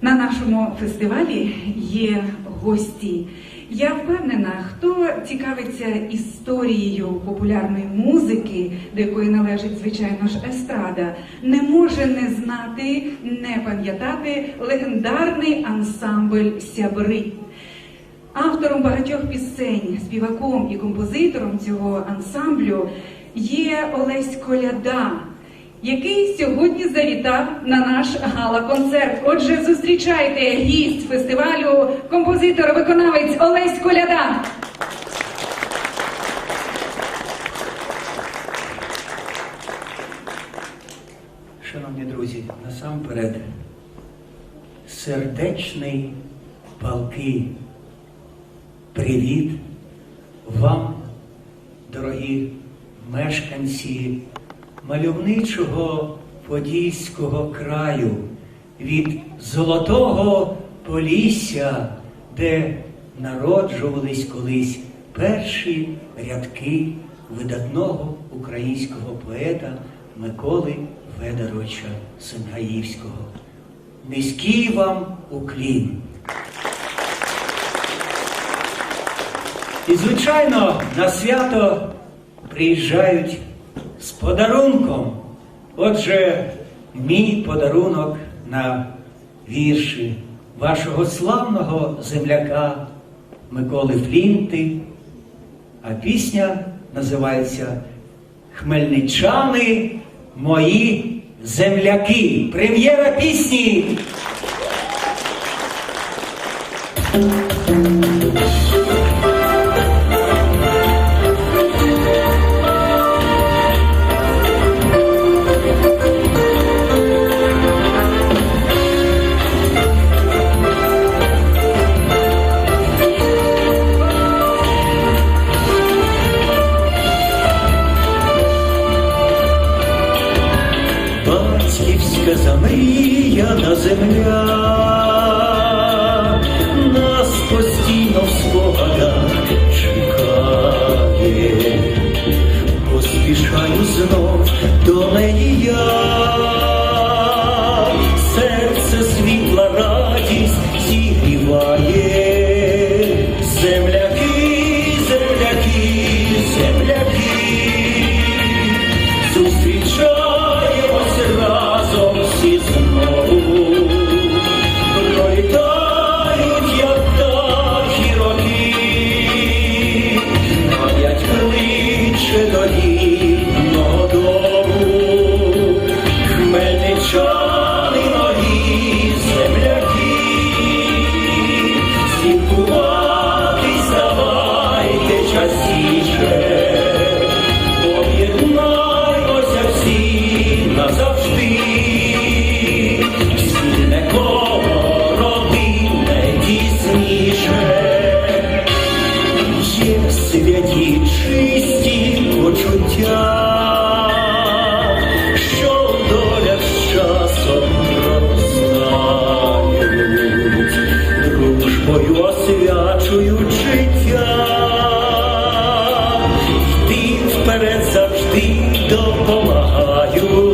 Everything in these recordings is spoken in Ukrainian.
На нашому фестивалі є гості. Я впевнена, хто цікавиться історією популярної музики, до якої належить, звичайно ж, естрада, не може не знати, не пам'ятати легендарний ансамбль Сябри. Автором багатьох пісень, співаком і композитором цього ансамблю є Олесь Коляда, який сьогодні завітав на наш гала-концерт. Отже, зустрічайте гість фестивалю, композитор-виконавець Олесь Коляда. Шановні друзі, насамперед, сердечний палкий привіт вам, дорогі мешканці мальовничого Подільського краю від Золотого Полісся, де народжувались колись перші рядки видатного українського поета Миколи Федоровича Сенгаївського. Низький вам уклін. І, звичайно, на свято приїжджають з подарунком. Отже, мій подарунок на вірші вашого славного земляка Миколи Флінти. А пісня називається Хмельничани мої земляки. Прем'єра пісні. Батьківська замріяна земля, дружбою освячуючи життя. Йти вперед завжди допомагають.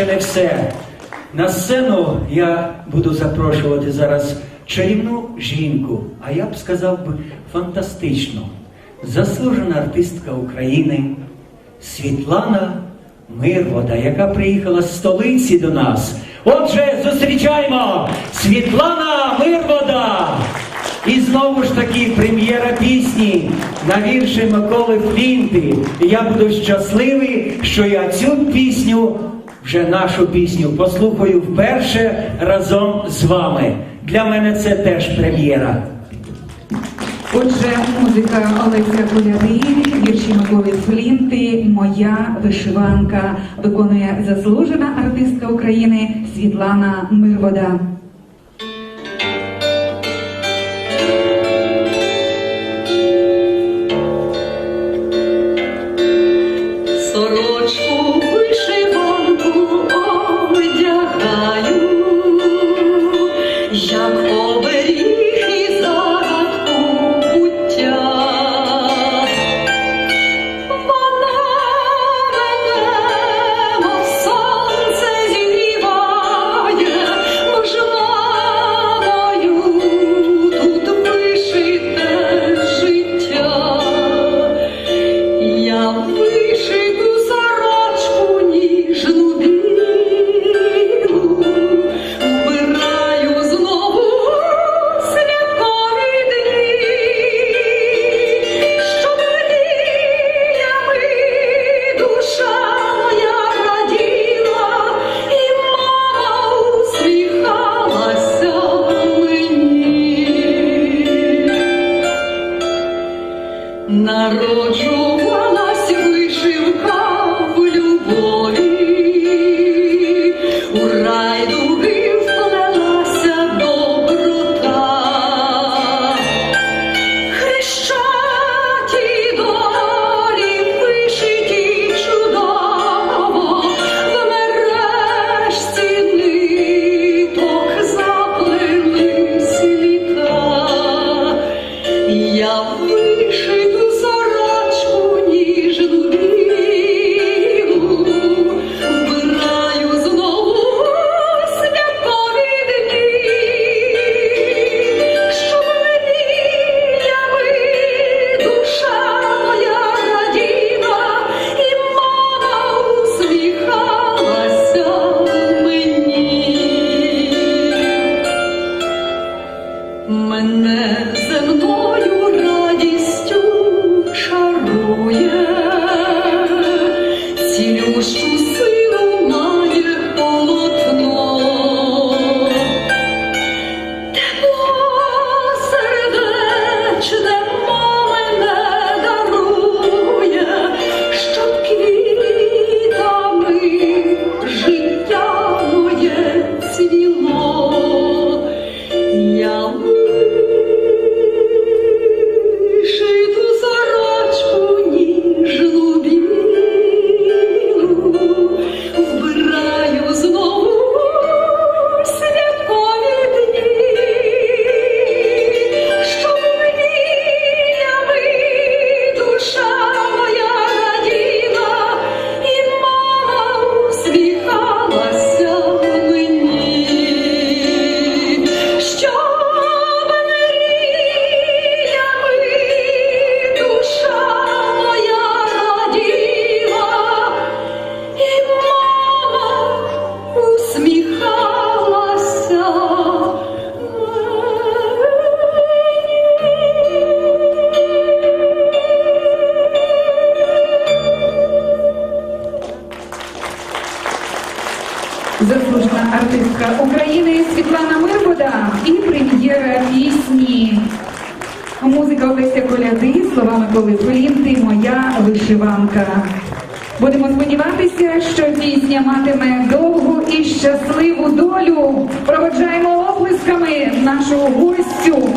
Ще не все. На сцену я буду запрошувати зараз чарівну жінку, а я б сказав би фантастичну, заслужена артистка України Світлана Мирвода, яка приїхала з столиці до нас. Отже, зустрічаємо Світлана Мирвода! І знову ж таки прем'єра пісні на вірші Миколи Флінти. І я буду щасливий, що я цю пісню, вже нашу пісню, послухаю вперше разом з вами. Для мене це теж прем'єра. Отже, музика Олексія Коляди, вірші Миколи Флінти, Моя вишиванка виконує заслужена артистка України Світлана Мирвода. Як оберіг मन में України Світлана Мирбода і прем'єра пісні. Музика Олеся Коляди, слова Миколи Флінти, моя вишиванка. Будемо сподіватися, що пісня матиме довгу і щасливу долю. Проводжаємо оплесками нашу гостю.